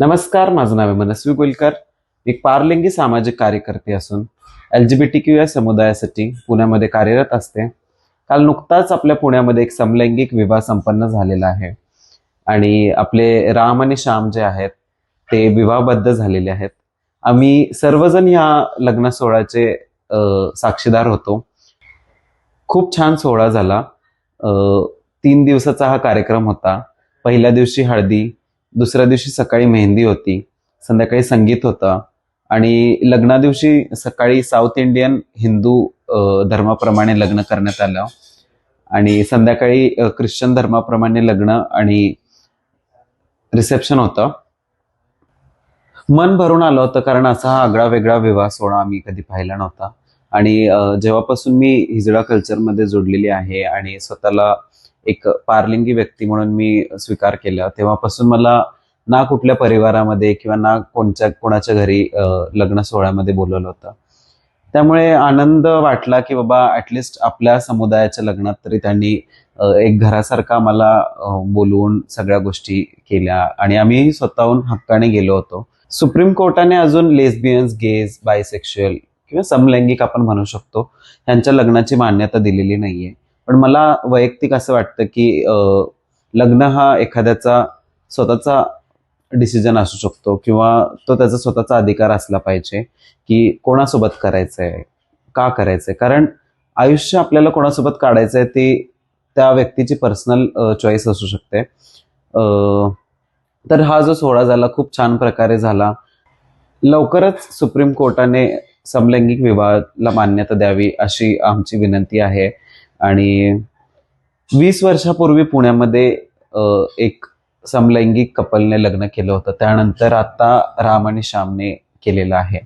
नमस्कार माझं नाव आहे मनस्वी गुलकर. मी एक पारलिंगी सामाजिक कार्यकर्ते असून L G B T Q या समुदायासाठी पुण्यामध्ये कार्यरत असते. काल नुकताच आपल्या पुण्यामध्ये एक समलैंगिक विवाह संपन्न झालेला आहे. आणि आपले राम आणि श्याम जे आहेत ते विवाहबद्ध झालेले आहेत. आम्ही सर्वजण ह्या लग्न सोहळ्याचे साक्षीदार होतो. खूप छान सोहळा झाला. तीन दिवसाचा हा कार्यक्रम होता. पहिल्या दिवशी हळदी दुसऱ्या दिवशी सकाळी मेहंदी होती संध्याकाळी संगीत होतं आणि लग्ना दिवशी सकाळी साऊथ इंडियन हिंदू धर्माप्रमाणे लग्न करण्यात आलं आणि संध्याकाळी ख्रिश्चन धर्माप्रमाणे लग्न आणि रिसेप्शन होतं. मन भरून आलं होतं कारण असा हा आगळा वेगळा विवाह सोहळा आम्ही कधी पाहिला नव्हता आणि जेव्हापासून मी हिजडा कल्चरमध्ये जोडलेली आहे आणि स्वतःला एक पारलिंगी व्यक्ती म्हणून मी स्वीकार केला. तेव्हापासून मला ना कुठल्या परिवारामध्ये किंवा ना कोणच्या कोणाच्या घरी लग्न सोहळ्यामध्ये बोलवलं होतं. त्यामुळे आनंद वाटला की बाबा ऍटलिस्ट आपल्या समुदायाच्या लग्नात तरी त्यांनी एक घरासारखा मला बोलवून सगळ्या गोष्टी केल्या. आणि आम्ही स्वतःहून हक्काने गेलो होतो. सुप्रीम कोर्टाने अजून लेस्बियन्स गेज बायसेक्शुअल किंवा समलैंगिक आपण म्हणू शकतो यांच्या लग्नाची मान्यता दिलेली नाहीये. पण मला वैयक्तिक असं वाटतं की लग्न हा एखाद्याचा स्वतःचा डिसिजन असू शकतो किंवा तो त्याचा स्वतःचा अधिकार असला पाहिजे की कोणासोबत करायचं आहे का करायचं आहे कारण आयुष्य आपल्याला कोणासोबत काढायचं आहे ते त्या व्यक्तीची पर्सनल चॉईस असू शकते. तर हा जो सोहळा झाला खूप छान प्रकारे झाला. लवकरच सुप्रीम कोर्टाने समलैंगिक विवाहाला मान्यता द्यावी अशी आमची विनंती आहे. आणि वीस वर्षापूर्वी पुण्यामध्ये एक समलैंगिक कपलने लग्न केलं होतं. त्यानंतर आता राम आणि श्यामने केलेलं आहे.